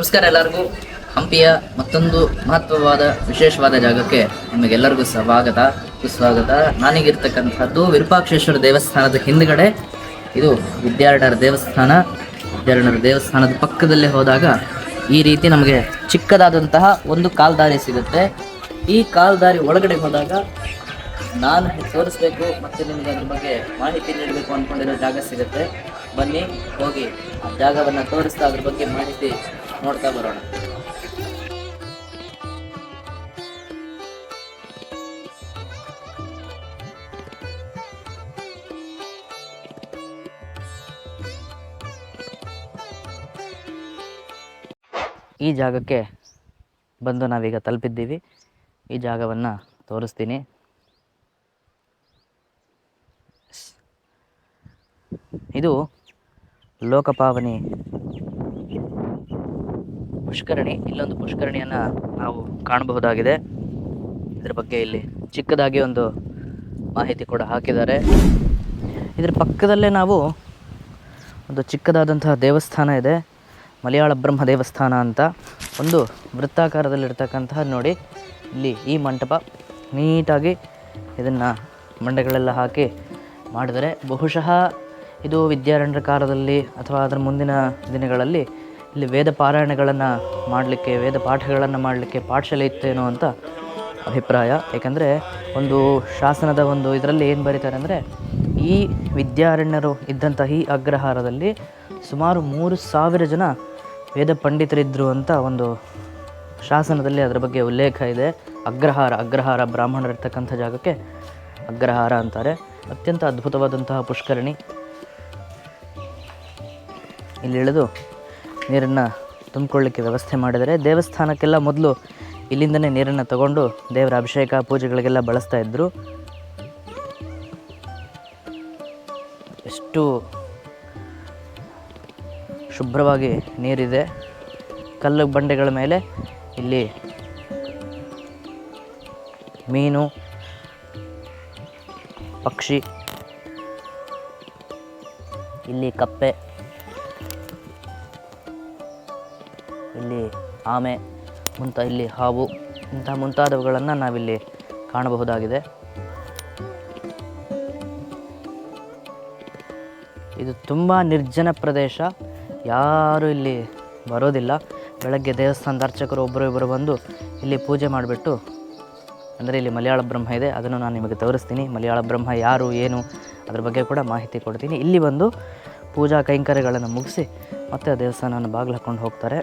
ನಮಸ್ಕಾರ ಎಲ್ಲರಿಗೂ. ಹಂಪಿಯ ಮತ್ತೊಂದು ಮಹತ್ವವಾದ, ವಿಶೇಷವಾದ ಜಾಗಕ್ಕೆ ನಿಮಗೆಲ್ಲರಿಗೂ ಸ್ವಾಗತ. ಸುಸ್ವಾಗತ. ನಾನೀಗಿರ್ತಕ್ಕಂಥದ್ದು ವಿರೂಪಾಕ್ಷೇಶ್ವರ ದೇವಸ್ಥಾನದ ಹಿಂದ್ಗಡೆ. ಇದು ವಿದ್ಯಾರಣ್ಯರ ದೇವಸ್ಥಾನ. ವಿದ್ಯಾರಣ್ಯರ ದೇವಸ್ಥಾನದ ಪಕ್ಕದಲ್ಲೇ ಹೋದಾಗ ಈ ರೀತಿ ನಮಗೆ ಚಿಕ್ಕದಾದಂತಹ ಒಂದು ಕಾಲ್ದಾರಿ ಸಿಗುತ್ತೆ. ಈ ಕಾಲ್ದಾರಿ ಒಳಗಡೆ ಹೋದಾಗ ನಾನು ತೋರಿಸ್ಬೇಕು ಮತ್ತು ನಿಮಗೆ ಅದ್ರ ಬಗ್ಗೆ ಮಾಹಿತಿ ನೀಡಬೇಕು ಅಂದ್ಕೊಂಡಿರೋ ಜಾಗ ಸಿಗುತ್ತೆ. ಬನ್ನಿ, ಹೋಗಿ. ಆ ಜಾಗವನ್ನ ತೋರಿಸ್ತಾ ಅದ್ರ ಬಗ್ಗೆ ಮಾಹಿತಿ ನೋಡ್ತಾ ಬರೋಣ. ಈ ಜಾಗಕ್ಕೆ ಬಂದು ನಾವೀಗ ತಲುಪಿದ್ದೀವಿ. ಈ ಜಾಗವನ್ನು ತೋರಿಸ್ತೀನಿ. ಇದು ಲೋಕಪಾವನಿ ಪುಷ್ಕರಣಿ. ಇಲ್ಲೊಂದು ಪುಷ್ಕರಣಿಯನ್ನು ನಾವು ಕಾಣಬಹುದಾಗಿದೆ. ಇದರ ಬಗ್ಗೆ ಇಲ್ಲಿ ಚಿಕ್ಕದಾಗಿ ಒಂದು ಮಾಹಿತಿ ಕೂಡ ಹಾಕಿದ್ದಾರೆ. ಇದರ ಪಕ್ಕದಲ್ಲೇ ನಾವು ಒಂದು ಚಿಕ್ಕದಾದಂತಹ ದೇವಸ್ಥಾನ ಇದೆ. ಮಲಯಾಳ ಬ್ರಹ್ಮ ದೇವಸ್ಥಾನ ಅಂತ. ಒಂದು ವೃತ್ತಾಕಾರದಲ್ಲಿರ್ತಕ್ಕಂತಹ ನೋಡಿ, ಇಲ್ಲಿ ಈ ಮಂಟಪ ನೀಟಾಗಿ ಇದನ್ನು ಮಂಡೆಗಳೆಲ್ಲ ಹಾಕಿ ಮಾಡಿದರೆ ಬಹುಶಃ ಇದು ವಿದ್ಯಾರಣ್ಯರ ಕಾಲದಲ್ಲಿ ಅಥವಾ ಅದರ ಮುಂದಿನ ದಿನಗಳಲ್ಲಿ ಇಲ್ಲಿ ವೇದ ಪಾರಾಯಣಗಳನ್ನು ಮಾಡಲಿಕ್ಕೆ, ವೇದ ಪಾಠಗಳನ್ನು ಮಾಡಲಿಕ್ಕೆ ಪಾಠಶಾಲೆ ಇತ್ತೇನೋ ಅಂತ ಅಭಿಪ್ರಾಯ. ಏಕೆಂದರೆ ಒಂದು ಶಾಸನದ ಒಂದು ಇದರಲ್ಲಿ ಏನು ಬರೀತಾರೆ ಅಂದರೆ, ಈ ವಿದ್ಯಾರಣ್ಯರು ಇದ್ದಂಥ ಈ ಅಗ್ರಹಾರದಲ್ಲಿ ಸುಮಾರು ಮೂರು ಸಾವಿರ ಜನ ವೇದ ಪಂಡಿತರಿದ್ದರು ಅಂತ ಒಂದು ಶಾಸನದಲ್ಲಿ ಅದರ ಬಗ್ಗೆ ಉಲ್ಲೇಖ ಇದೆ. ಅಗ್ರಹಾರ ಅಗ್ರಹಾರ ಬ್ರಾಹ್ಮಣರಿರ್ತಕ್ಕಂಥ ಜಾಗಕ್ಕೆ ಅಗ್ರಹಾರ ಅಂತಾರೆ. ಅತ್ಯಂತ ಅದ್ಭುತವಾದಂತಹ ಪುಷ್ಕರಣಿ. ಇಲ್ಲಿ ಇಳಿದು ನೀರನ್ನು ತುಂಬಿಕೊಳ್ಳಿಕ್ಕೆ ವ್ಯವಸ್ಥೆ ಮಾಡಿದರೆ ದೇವಸ್ಥಾನಕ್ಕೆಲ್ಲ ಮೊದಲು ಇಲ್ಲಿಂದನೇ ನೀರನ್ನು ತಗೊಂಡು ದೇವರ ಅಭಿಷೇಕ ಪೂಜೆಗಳಿಗೆಲ್ಲ ಬಳಸ್ತಾ ಇದ್ದರು ಎಷ್ಟು ಶುಭ್ರವಾಗಿ ನೀರಿದೆ. ಕಲ್ಲು ಬಂಡೆಗಳ ಮೇಲೆ ಇಲ್ಲಿ ಮೀನು, ಪಕ್ಷಿ, ಇಲ್ಲಿ ಕಪ್ಪೆ. ಇಲ್ಲಿ ಆಮೆ ಮುಂತ ಇಲ್ಲಿ ಹಾವು ಇಂತಹ ಮುಂತಾದವುಗಳನ್ನು ನಾವಿಲ್ಲಿ ಕಾಣಬಹುದಾಗಿದೆ. ಇದು ತುಂಬ ನಿರ್ಜನ ಪ್ರದೇಶ. ಯಾರೂ ಇಲ್ಲಿ ಬರೋದಿಲ್ಲ. ಬೆಳಗ್ಗೆ ದೇವಸ್ಥಾನದ ಅರ್ಚಕರು ಒಬ್ಬರು ಇಬ್ಬರು ಬಂದು ಇಲ್ಲಿ ಪೂಜೆ ಮಾಡಿಬಿಟ್ಟು, ಅಂದರೆ ಇಲ್ಲಿ ಮಲಯಾಳ ಬ್ರಹ್ಮ ಇದೆ, ಅದನ್ನು ನಾನು ನಿಮಗೆ ತೋರಿಸ್ತೀನಿ. ಮಲಯಾಳ ಬ್ರಹ್ಮ ಯಾರು, ಏನು, ಅದ್ರ ಬಗ್ಗೆ ಕೂಡ ಮಾಹಿತಿ ಕೊಡ್ತೀನಿ. ಇಲ್ಲಿ ಬಂದು ಪೂಜಾ ಕೈಂಕರ್ಯಗಳನ್ನು ಮುಗಿಸಿ ಮತ್ತೆ ದೇವಸ್ಥಾನವನ್ನು ಬಾಗಿಲು ಹಾಕ್ಕೊಂಡು ಹೋಗ್ತಾರೆ.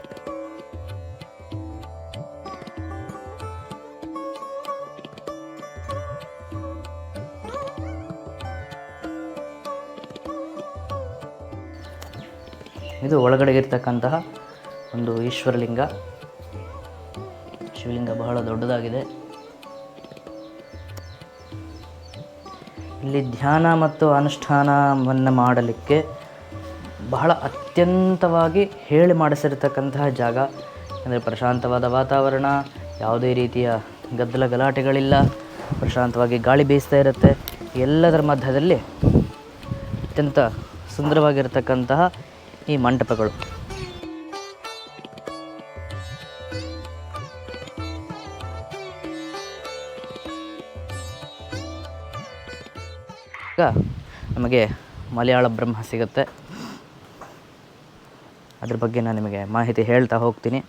ಇದು ಒಳಗಡೆ ಇರ್ತಕ್ಕಂತಹ ಒಂದು ಈಶ್ವರಲಿಂಗ. ಶಿವಲಿಂಗ ಬಹಳ ದೊಡ್ಡದಾಗಿದೆ. ಇಲ್ಲಿ ಧ್ಯಾನ ಮತ್ತು ಅನುಷ್ಠಾನವನ್ನು ಮಾಡಲಿಕ್ಕೆ ಬಹಳ ಅತ್ಯಂತವಾಗಿ ಹೇಳಿ ಮಾಡಿಸಿರ್ತಕ್ಕಂತಹ ಜಾಗ. ಅಂದರೆ ಪ್ರಶಾಂತವಾದ ವಾತಾವರಣ, ಯಾವುದೇ ರೀತಿಯ ಗದ್ದಲ ಗಲಾಟೆಗಳಿಲ್ಲ, ಪ್ರಶಾಂತವಾಗಿ ಗಾಳಿ ಬೀಸ್ತಾ ಇರುತ್ತೆ. ಎಲ್ಲದರ ಮಧ್ಯದಲ್ಲಿ ಅತ್ಯಂತ ಸುಂದರವಾಗಿರ್ತಕ್ಕಂತಹ ಈ ಮಂಟಪಗಳು. ಈಗ ನಮಗೆ ಮಲಯಾಳ ಬ್ರಹ್ಮ ಸಿಗುತ್ತೆ. ಅದ್ರ ಬಗ್ಗೆ ನಾನು ನಿಮಗೆ ಮಾಹಿತಿ ಹೇಳ್ತಾ ಹೋಗ್ತೀನಿ.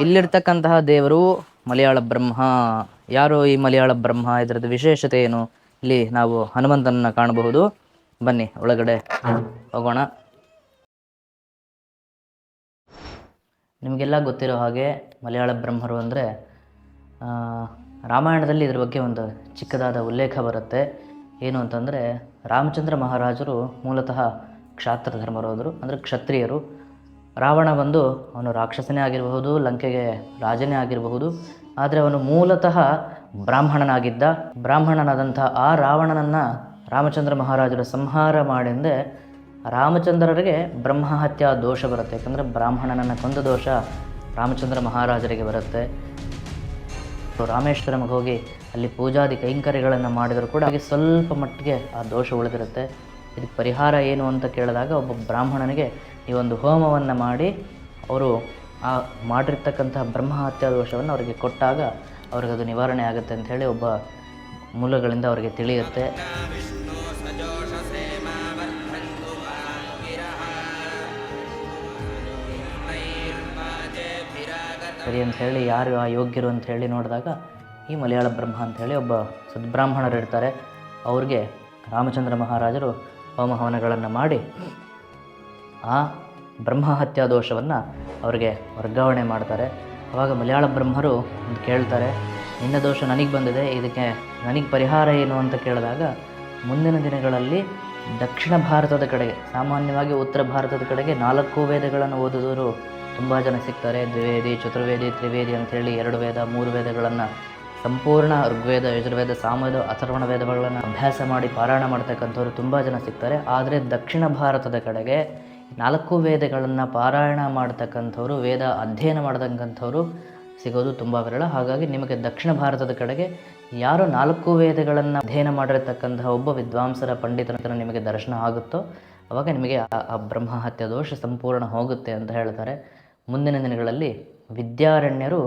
ಇಲ್ಲಿರ್ತಕ್ಕಂತಹ ದೇವರು ಮಲಯಾಳ ಬ್ರಹ್ಮ. ಯಾರು ಈ ಮಲಯಾಳ ಬ್ರಹ್ಮ? ಇದರದ್ದು ವಿಶೇಷತೆ ಏನು? ಇಲ್ಲಿ ನಾವು ಹನುಮಂತನನ್ನು ಕಾಣಬಹುದು. ಬನ್ನಿ, ಒಳಗಡೆ ಹೋಗೋಣ. ನಿಮಗೆಲ್ಲ ಗೊತ್ತಿರೋ ಹಾಗೆ ಮಲಯಾಳ ಬ್ರಹ್ಮರು ಅಂದರೆ ರಾಮಾಯಣದಲ್ಲಿ ಇದ್ರ ಬಗ್ಗೆ ಒಂದು ಚಿಕ್ಕದಾದ ಉಲ್ಲೇಖ ಬರುತ್ತೆ. ಏನು ಅಂತಂದರೆ, ರಾಮಚಂದ್ರ ಮಹಾರಾಜರು ಮೂಲತಃ ಕ್ಷಾತ್ರ ಧರ್ಮರೋದರು ಅಂದರೆ ಕ್ಷತ್ರಿಯರು. ರಾವಣ ಬಂದು ಅವನು ರಾಕ್ಷಸನೇ ಆಗಿರಬಹುದು, ಲಂಕೆಗೆ ರಾಜನೇ ಆಗಿರಬಹುದು, ಆದರೆ ಅವನು ಮೂಲತಃ ಬ್ರಾಹ್ಮಣನಾಗಿದ್ದ. ಬ್ರಾಹ್ಮಣನಾದಂಥ ಆ ರಾವಣನನ್ನು ರಾಮಚಂದ್ರ ಮಹಾರಾಜರು ಸಂಹಾರ ಮಾಡಿಂದೆ ರಾಮಚಂದ್ರರಿಗೆ ಬ್ರಹ್ಮಹತ್ಯಾ ದೋಷ ಬರುತ್ತೆ. ಯಾಕಂದರೆ ಬ್ರಾಹ್ಮಣನನ್ನು ಕೊಂದ ದೋಷ ರಾಮಚಂದ್ರ ಮಹಾರಾಜರಿಗೆ ಬರುತ್ತೆ. ರಾಮೇಶ್ವರಮ್ಗೆ ಹೋಗಿ ಅಲ್ಲಿ ಪೂಜಾದಿ ಕೈಂಕರ್ಯಗಳನ್ನು ಮಾಡಿದರೂ ಕೂಡ ಹಾಗೆ ಸ್ವಲ್ಪ ಮಟ್ಟಿಗೆ ಆ ದೋಷ ಉಳಿದಿರುತ್ತೆ. ಇದಕ್ಕೆ ಪರಿಹಾರ ಏನು ಅಂತ ಕೇಳಿದಾಗ ಒಬ್ಬ ಬ್ರಾಹ್ಮಣನಿಗೆ ಈ ಒಂದು ಹೋಮವನ್ನು ಮಾಡಿ, ಅವರು ಆ ಮಾಡಿರ್ತಕ್ಕಂತಹ ಬ್ರಹ್ಮಹತ್ಯಾ ದೋಷವನ್ನು ಅವರಿಗೆ ಕೊಟ್ಟಾಗ ಅವ್ರಿಗೆ ಅದು ನಿವಾರಣೆ ಆಗುತ್ತೆ ಅಂತ ಹೇಳಿ ಒಬ್ಬ ಮೂಲಗಳಿಂದ ಅವರಿಗೆ ತಿಳಿಯುತ್ತೆ. ಸರಿ ಅಂತ ಹೇಳಿ, ಯಾರು ಆ ಯೋಗ್ಯರು ಅಂತ ಹೇಳಿ ನೋಡಿದಾಗ ಈ ಮಲಯಾಳ ಬ್ರಹ್ಮ ಅಂತ ಹೇಳಿ ಒಬ್ಬ ಸದ್ಬ್ರಾಹ್ಮಣರು ಇರ್ತಾರೆ. ಅವ್ರಿಗೆ ರಾಮಚಂದ್ರ ಮಹಾರಾಜರು ಹೋಮ ಹವನಗಳನ್ನು ಮಾಡಿ ಆ ಬ್ರಹ್ಮಹತ್ಯಾ ದೋಷವನ್ನು ಅವರಿಗೆ ವರ್ಗಾವಣೆ ಮಾಡ್ತಾರೆ. ಆವಾಗ ಮಲಯಾಳ ಬ್ರಹ್ಮರು ಕೇಳ್ತಾರೆ, ನಿನ್ನ ದೋಷ ನನಗೆ ಬಂದಿದೆ, ಇದಕ್ಕೆ ನನಗೆ ಪರಿಹಾರ ಏನು ಅಂತ ಕೇಳಿದಾಗ ಮುಂದಿನ ದಿನಗಳಲ್ಲಿ ದಕ್ಷಿಣ ಭಾರತದ ಕಡೆಗೆ, ಸಾಮಾನ್ಯವಾಗಿ ಉತ್ತರ ಭಾರತದ ಕಡೆಗೆ ನಾಲ್ಕು ವೇದಗಳನ್ನು ಓದಿದವರು ತುಂಬ ಜನ ಸಿಗ್ತಾರೆ. ದ್ವಿವೇದಿ, ಚತುರ್ವೇದಿ, ತ್ರಿವೇದಿ ಅಂಥೇಳಿ ಎರಡು ವೇದ, ಮೂರು ವೇದಗಳನ್ನು ಸಂಪೂರ್ಣ ಋಗ್ವೇದ, ಯಜುರ್ವೇದ, ಸಾಮವೇದ, ಅಥರ್ವಣ ವೇದಗಳನ್ನು ಅಭ್ಯಾಸ ಮಾಡಿ ಪಾರಾಯಣ ಮಾಡ್ತಕ್ಕಂಥವ್ರು ತುಂಬ ಜನ ಸಿಗ್ತಾರೆ. ಆದರೆ ದಕ್ಷಿಣ ಭಾರತದ ಕಡೆಗೆ ನಾಲ್ಕು ವೇದಗಳನ್ನು ಪಾರಾಯಣ ಮಾಡ್ತಕ್ಕಂಥವ್ರು, ವೇದ ಅಧ್ಯಯನ ಮಾಡ್ತಕ್ಕಂಥವ್ರು ಸಿಗೋದು ತುಂಬ ವಿರಳ. ಹಾಗಾಗಿ ನಿಮಗೆ ದಕ್ಷಿಣ ಭಾರತದ ಕಡೆಗೆ ಯಾರು ನಾಲ್ಕು ವೇದಗಳನ್ನು ಅಧ್ಯಯನ ಮಾಡಿರತಕ್ಕಂತಹ ಒಬ್ಬ ವಿದ್ವಾಂಸರ ಪಂಡಿತನ ನಿಮಗೆ ದರ್ಶನ ಆಗುತ್ತೋ, ಅವಾಗ ನಿಮಗೆ ಆ ಬ್ರಹ್ಮಹತ್ಯ ದೋಷ ಸಂಪೂರ್ಣ ಹೋಗುತ್ತೆ ಅಂತ ಹೇಳ್ತಾರೆ. ಮುಂದಿನ ದಿನಗಳಲ್ಲಿ ವಿದ್ಯಾರಣ್ಯರು,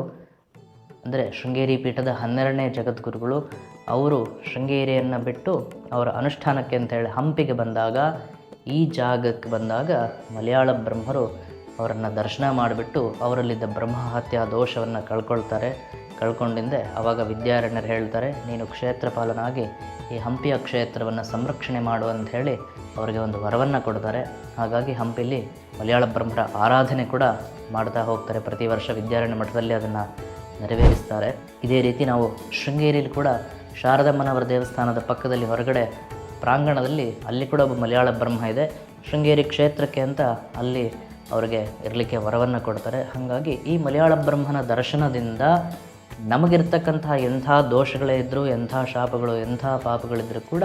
ಅಂದರೆ ಶೃಂಗೇರಿ ಪೀಠದ ಹನ್ನೆರಡನೇ ಜಗದ್ಗುರುಗಳು, ಅವರು ಶೃಂಗೇರಿಯನ್ನು ಬಿಟ್ಟು ಅವರ ಅನುಷ್ಠಾನಕ್ಕೆ ಅಂತ ಹೇಳಿ ಹಂಪಿಗೆ ಬಂದಾಗ, ಈ ಜಾಗಕ್ಕೆ ಬಂದಾಗ ಮಲಯಾಳ ಬ್ರಹ್ಮರು ಅವರನ್ನು ದರ್ಶನ ಮಾಡಿಬಿಟ್ಟು ಅವರಲ್ಲಿದ್ದ ಬ್ರಹ್ಮಹತ್ಯಾ ದೋಷವನ್ನು ಕಳ್ಕೊಳ್ತಾರೆ. ಕಳ್ಕೊಂಡಿಂದೆ ಆವಾಗ ವಿದ್ಯಾರಣ್ಯರು ಹೇಳ್ತಾರೆ, ನೀನು ಕ್ಷೇತ್ರಪಾಲನಾಗಿ ಈ ಹಂಪಿಯ ಕ್ಷೇತ್ರವನ್ನು ಸಂರಕ್ಷಣೆ ಮಾಡು ಅಂತ ಹೇಳಿ ಅವರಿಗೆ ಒಂದು ವರವನ್ನು ಕೊಡ್ತಾರೆ. ಹಾಗಾಗಿ ಹಂಪಿಲಿ ಮಲಯಾಳ ಬ್ರಹ್ಮರ ಆರಾಧನೆ ಕೂಡ ಮಾಡ್ತಾ ಹೋಗ್ತಾರೆ. ಪ್ರತಿ ವರ್ಷ ವಿದ್ಯಾರಣ್ಯ ಮಠದಲ್ಲಿ ಅದನ್ನು ನೆರವೇರಿಸ್ತಾರೆ. ಇದೇ ರೀತಿ ನಾವು ಶೃಂಗೇರಿಯಲ್ಲಿ ಕೂಡ ಶಾರದಮ್ಮನವರ ದೇವಸ್ಥಾನದ ಪಕ್ಕದಲ್ಲಿ ಹೊರಗಡೆ ಪ್ರಾಂಗಣದಲ್ಲಿ ಅಲ್ಲಿ ಕೂಡ ಒಬ್ಬ ಮಲಯಾಳ ಬ್ರಹ್ಮ ಇದೆ. ಶೃಂಗೇರಿ ಕ್ಷೇತ್ರಕ್ಕೆ ಅಂತ ಅಲ್ಲಿ ಅವರಿಗೆ ಇರಲಿಕ್ಕೆ ವರವನ್ನು ಕೊಡ್ತಾರೆ. ಹಾಗಾಗಿ ಈ ಮಲಯಾಳ ಬ್ರಹ್ಮನ ದರ್ಶನದಿಂದ ನಮಗಿರ್ತಕ್ಕಂತಹ ಎಂಥ ದೋಷಗಳೇ ಇದ್ದರೂ ಎಂಥ ಶಾಪಗಳು, ಎಂಥ ಪಾಪಗಳಿದ್ದರೂ ಕೂಡ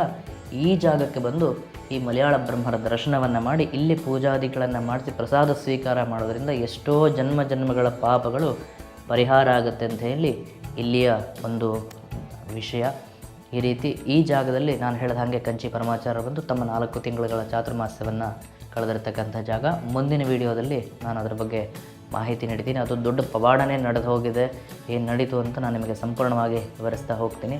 ಈ ಜಾಗಕ್ಕೆ ಬಂದು ಈ ಮಲಯಾಳ ಬ್ರಹ್ಮರ ದರ್ಶನವನ್ನು ಮಾಡಿ ಇಲ್ಲಿ ಪೂಜಾದಿಗಳನ್ನು ಮಾಡಿಸಿ ಪ್ರಸಾದ ಸ್ವೀಕಾರ ಮಾಡೋದರಿಂದ ಎಷ್ಟೋ ಜನ್ಮ ಜನ್ಮಗಳ ಪಾಪಗಳು ಪರಿಹಾರ ಆಗುತ್ತೆ ಅಂತ ಹೇಳಿ ಇಲ್ಲಿಯ ಒಂದು ವಿಷಯ. ಈ ರೀತಿ ಈ ಜಾಗದಲ್ಲಿ ನಾನು ಹೇಳಿದ ಹಾಗೆ ಕಂಚಿ ಪರಮಾಚಾರ ಬಂದು ತಮ್ಮ ನಾಲ್ಕು ತಿಂಗಳುಗಳ ಚಾತುರ್ಮಾಸ್ಯವನ್ನು ಕಳೆದಿರ್ತಕ್ಕಂಥ ಜಾಗ. ಮುಂದಿನ ವಿಡಿಯೋದಲ್ಲಿ ನಾನು ಅದರ ಬಗ್ಗೆ ಮಾಹಿತಿ ನೀಡಿದ್ದೀನಿ. ಅದು ದೊಡ್ಡ ಪವಾಡನೇ ನಡೆದು ಹೋಗಿದೆ. ಏನು ನಡೀತು ಅಂತ ನಾನು ನಿಮಗೆ ಸಂಪೂರ್ಣವಾಗಿ ವಿವರಿಸ್ತಾ ಹೋಗ್ತೀನಿ.